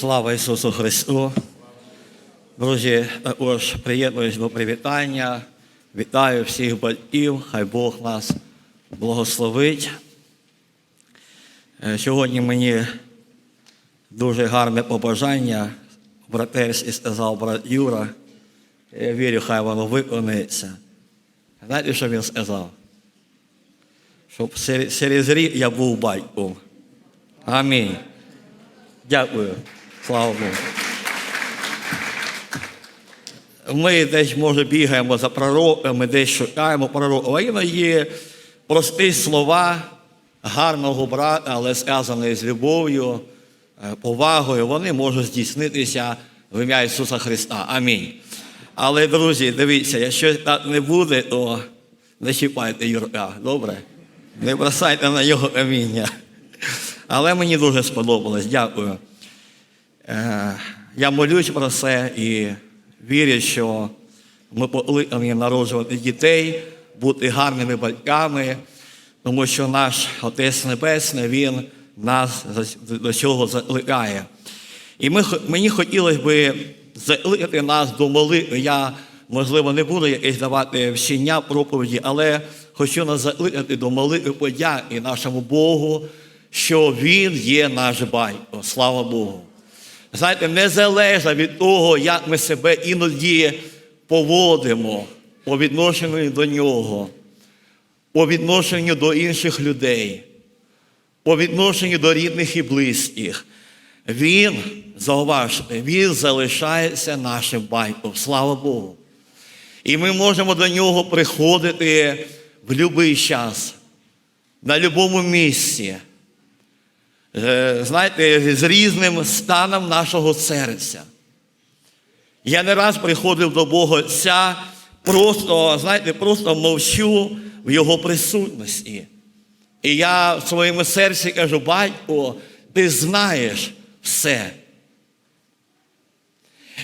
Слава Ісусу Христу! Друзі, також приєднуюсь до привітання. Вітаю всіх батьків, хай Бог нас благословить. Е, Сьогодні мені дуже гарне побажання. Братерський сказав брат Юра. Я вірю, хай воно виконується. Знаєте, що він сказав? Щоб через рік я був батьком. Амінь. Дякую. Слава Богу. Ми десь, може, бігаємо за пророками, десь шукаємо пророків. А іноді є прості слова гарного брата, але сказані з любов'ю, е, повагою, вони можуть здійснитися в ім'я Ісуса Христа. Амінь. Але, друзі, дивіться, якщо так не буде, то не чіпайте Юрка, добре? Не бросайте на його каміння. Але мені дуже сподобалось, дякую. Е, Я молюсь про це і вірю, що ми покликані народжувати дітей, бути гарними батьками, тому що наш Отець Небесний, Він нас до цього закликає. І ми, мені хотілося б закликати нас до молитви. Я, можливо, не буду якесь давати вчення проповіді, але хочу нас закликати до молитви подяки нашому Богу, що Він є наш батько. Слава Богу. Знаєте, незалежно від того, як ми себе іноді поводимо по відношенню до нього, по відношенню до інших людей, по відношенню до рідних і близьких. Він, зауважте, він залишається нашим батьком. Слава Богу. І ми можемо до нього приходити в будь-який час, на будь-якому місці. Е, знаєте, з різним станом нашого серця. Я не раз приходив до Бога Отця, просто, знаєте, просто мовчу в Його присутності. І я в своєму серці кажу, батько, ти знаєш все.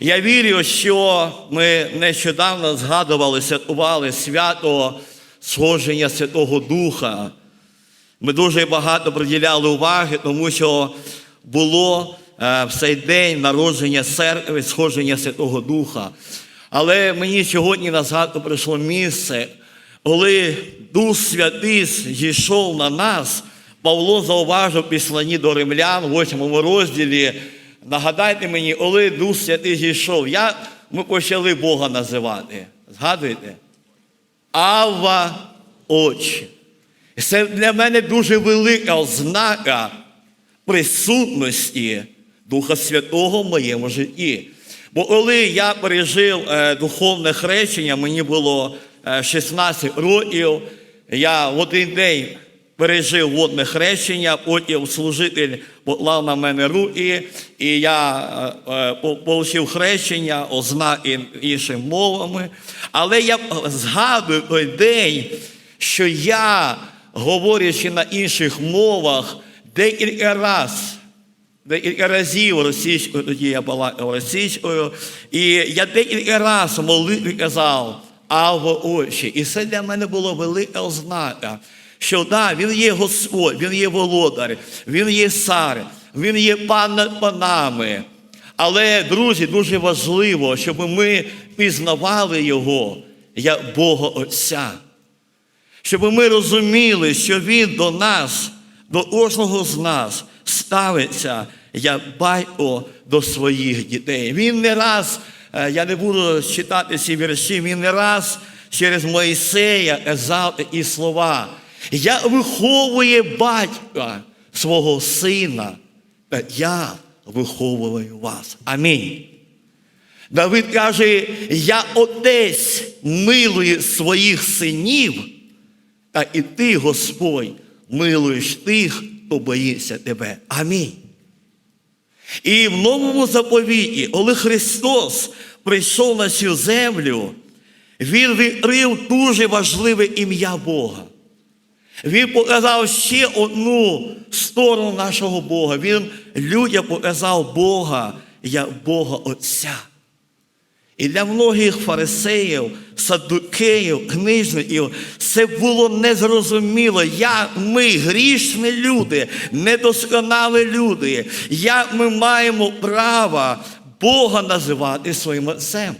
Я вірю, що ми нещодавно згадували, святкували свято сходження Святого Духа. Ми дуже багато приділяли уваги, тому що було е, в цей день народження церкви, сходження Святого Духа. Але мені сьогодні на згадку прийшло місце, коли Дух Святий зійшов на нас, Павло зауважив в післанні до римлян, в 8 розділі. Нагадайте мені, коли Дух Святий зійшов, як ми почали Бога називати. Згадуєте? Авва очі. Це для мене дуже велика ознака присутності Духа Святого в моєму житті. Бо коли я пережив е, духовне хрещення, мені було е, 16 років, я в один день пережив водне хрещення, потім служитель поклав на мене руки, і я е, е, отримав хрещення, ознаки іншими мовами. Але я згадую той день, що я, говорячи на інших мовах, декілька разів, декілька разів російською, тоді я балакав російською, і я декілька разів молитві казав Аво очі. І це для мене було велика ознака, що да, він є Господь, він є володар, він є цар, він є пан над панами. Але, друзі, дуже важливо, щоб ми пізнавали його як Бога Отця. Щоб ми розуміли, що Він до нас, до кожного з нас ставиться як батько до своїх дітей. Він не раз, е, я не буду читати ці вірші, він не раз через Моїсея казав такі слова. Я виховує батька свого сина, я виховую вас. Амінь. Давид каже, я отець милує своїх синів, та і ти, Господь, милуєш тих, хто боїться тебе. Амінь. І в новому заповіті, коли Христос прийшов на цю землю, Він відкрив дуже важливе ім'я Бога. Він показав ще одну сторону нашого Бога. Він людям показав Бога як Бога Отця. І для многих фарисеїв, саддукеїв, книжників це було незрозуміло, як ми, грішні люди, недосконалі люди, як ми маємо право Бога називати своїм отцем.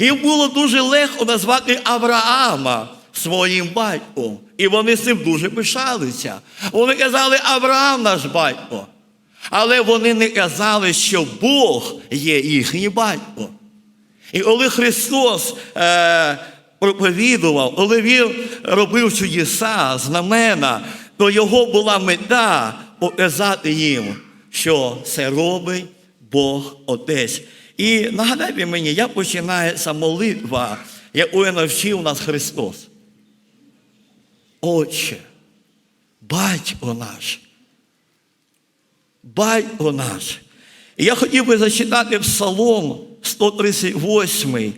Їм було дуже легко назвати Авраама своїм батьком. І вони з цим дуже пишалися. Вони казали, Авраам наш батько. Але вони не казали, що Бог є їхній батько. І коли Христос е, проповідував, коли Він робив чудеса, знамена, то його була мета показати їм, що це робить Бог Отець. І нагадайте мені, як починається молитва, яку навчив нас Христос. Отче, батько наш, батько наш. І я хотів би зачитати Псалом 138,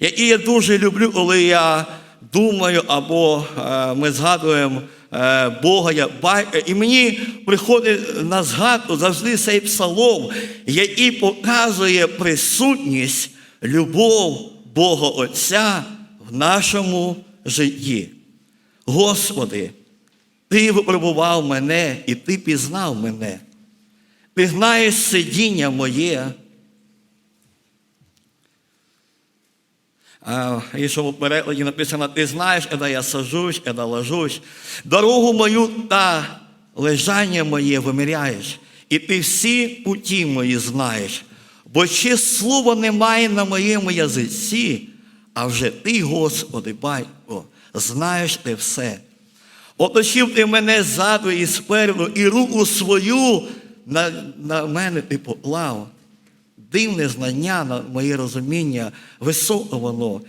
який я дуже люблю, коли я думаю або е, ми згадуємо е, Бога батька. І мені приходить на згадку завжди цей псалом, який показує присутність, любов Бога Отця в нашому житті. Господи, Ти випробував мене і Ти пізнав мене. Ти знаєш сидіння моє. А, в іншому перекладі написано, ти знаєш, коли я сажусь, коли ложусь. Дорогу мою та лежання моє виміряєш, і ти всі путі мої знаєш. Бо ще слова немає на моєму язиці, а вже ти, Господи, батько, знаєш ти все. Оточив ти мене ззаду і спереду, і руку свою на, на мене ти поклав. Дивне знання на моє розуміння, високе воно.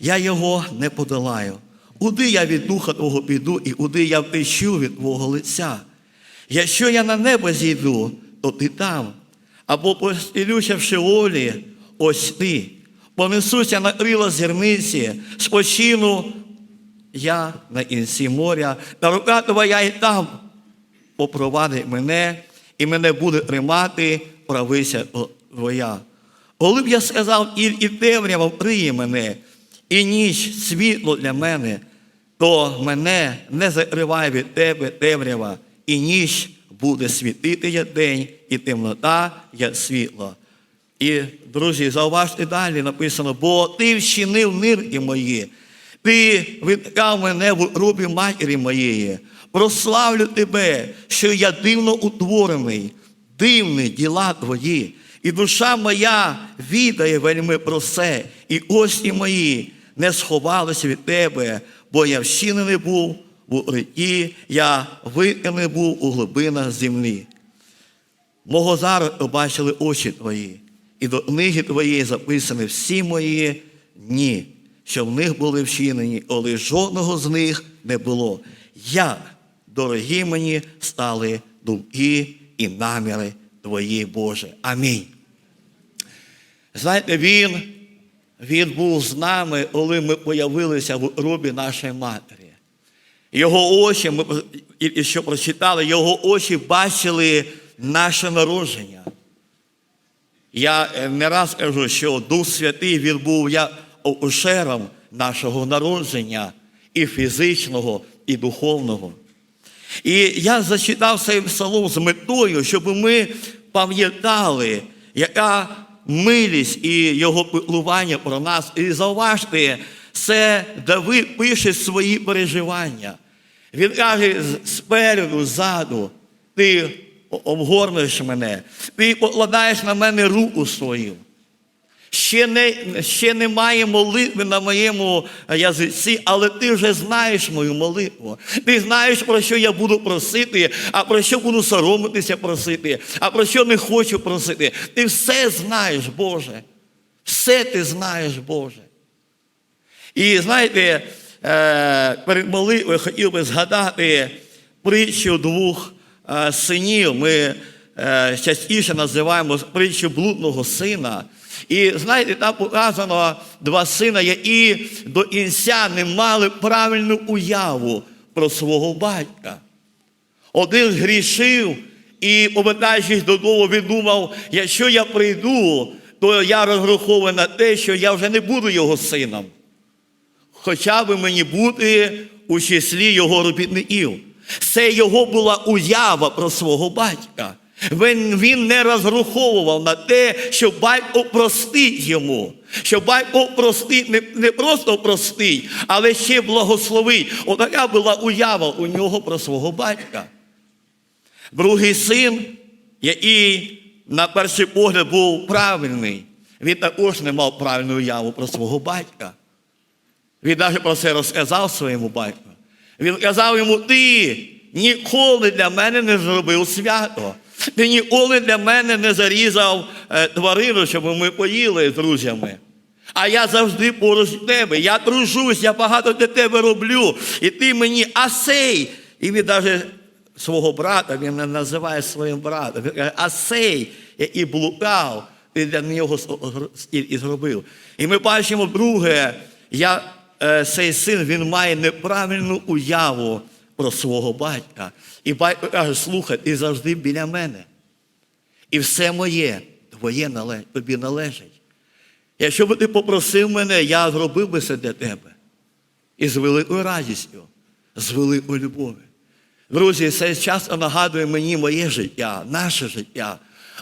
Я його не подолаю. Куди я від духа Твого піду, і куди я втечу від Твого лиця? Якщо я на небо зійду, то ти там. Або постілюся в Шеолі, ось ти. Понесуся на крила зірниці, спочину я на кінці моря, та рука твоя і там попровадить мене, і мене буде тримати правиця твоя. Коли б я сказав, і, і темрява вкриє мене, і ніч світло для мене, то мене не закриває від тебе темрява, і ніч буде світити як день, і темнота як світло. І, друзі, зауважте далі написано, бо ти вчинив нирки мої, ти відкав мене в рубі матері моєї. Прославлю тебе, що я дивно утворений, дивні діла твої. І душа моя відає вельми про це, і ості мої не сховалися від тебе, бо я вчинений був в укритті, я виканий був у глибинах землі. Мого зараз побачили очі твої, і до книги твоєї записані всі мої дні, що в них були вчинені, але жодного з них не було. Як, дорогі мені, стали думки і наміри твої, Боже. Амінь. Знаєте, Він, він був з нами, коли ми появилися в робі нашої матері. Його очі, ми і що прочитали, його очі бачили наше народження. Я е, не раз кажу, що Дух Святий він був як ошером нашого народження і фізичного, і духовного. І я зачитав цей псалом з метою, щоб ми пам'ятали, яка милість і його піклування про нас. І зауважте, це Давид пише свої переживання. Він каже спереду, ззаду, ти обгорнеш мене, ти покладаєш на мене руку свою. Ще не, ще немає молитви на моєму язиці, але ти вже знаєш мою молитву. Ти знаєш, про що я буду просити, а про що буду соромитися просити, а про що не хочу просити. Ти все знаєш, Боже. Все ти знаєш, Боже. І знаєте, е, перед молитвою хотів би згадати притчу двох е, синів. Ми е, частіше називаємо притчу блудного сина. І знаєте, там показано два сина, які до кінця не мали правильну уяву про свого батька. Один грішив і, повертаючись додому, він думав, якщо я прийду, то я розраховую на те, що я вже не буду його сином. Хоча б мені бути у числі його робітників. Це його була уява про свого батька. Він, він не розраховував на те, що батько простить йому, що батько простить, не, не просто простить, але ще благословить. Отака була уява у нього про свого батька. Другий син, який на перший погляд був правильний, він також не мав правильну уяву про свого батька. Він навіть про це розказав своєму батьку. Він казав йому: ти ніколи для мене не зробив свято. Ти ніколи для мене не зарізав е, тварину, щоб ми поїли з друзями. А я завжди поруч тебе. Я тружусь, я багато для тебе роблю. І ти мені асей. І він навіть свого брата, він називає своїм братом. Він каже, асей, який блукав, ти для нього і зробив. І ми бачимо, друге, я, е, цей син він має неправильну уяву про свого батька. І батько каже, слухай, ти завжди біля мене. І все моє, твоє тобі належить. Якщо б ти попросив мене, я зробив би це для тебе. І з великою радістю, з великою любов'ю. Друзі, це часто нагадує мені моє життя, наше життя.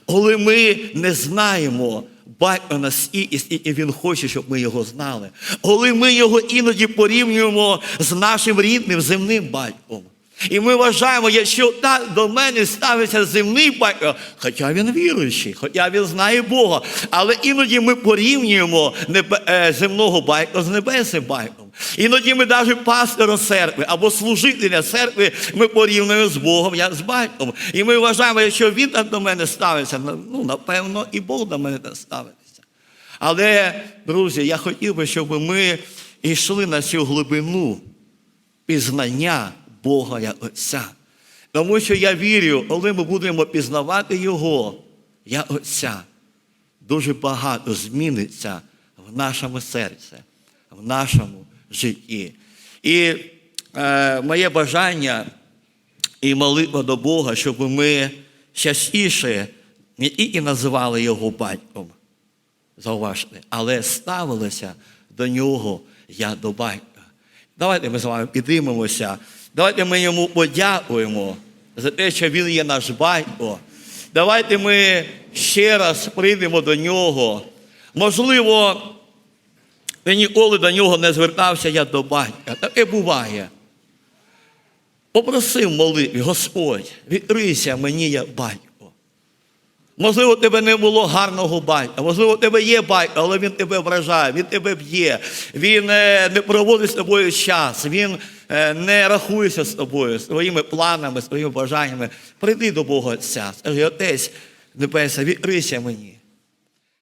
Коли ми не знаємо батька і, і він хоче, щоб ми його знали. Коли ми його іноді порівнюємо з нашим рідним земним батьком. І ми вважаємо, якщо так до мене ставиться земний батько, хоча він віруючий, хоча він знає Бога, але іноді ми порівнюємо е, земного батька з небесним батьком. Іноді ми навіть пастора церкви або служителя церкви ми порівнюємо з Богом, як з батьком. І ми вважаємо, якщо він так до мене ставиться, ну напевно, і Бог до мене так ставиться. Але, друзі, я хотів би, щоб ми йшли на цю глибину пізнання Бога як Отця. Тому що я вірю, коли ми будемо пізнавати Його як Отця, дуже багато зміниться в нашому серці, в нашому житті. І е, моє бажання і молитва до Бога, щоб ми частіше не тільки називали його батьком, зауважте, але ставилися до нього як до батька. Давайте ми з вами підіймемося. Давайте ми йому подякуємо за те, що він є наш батько. Давайте ми ще раз прийдемо до нього. Можливо, ти ніколи до нього не звертався як до батька. Таке буває. Попросив молитві, Господь, відкрийся мені як батько. Можливо, тебе не було гарного батька, можливо, тебе є батько, але він тебе вражає, він тебе б'є, він е, не проводить з тобою час, він е, не рахується з тобою, своїми планами, своїми бажаннями. Прийди до Бога Отця, скажи, Отець Небесний, відкрийся мені.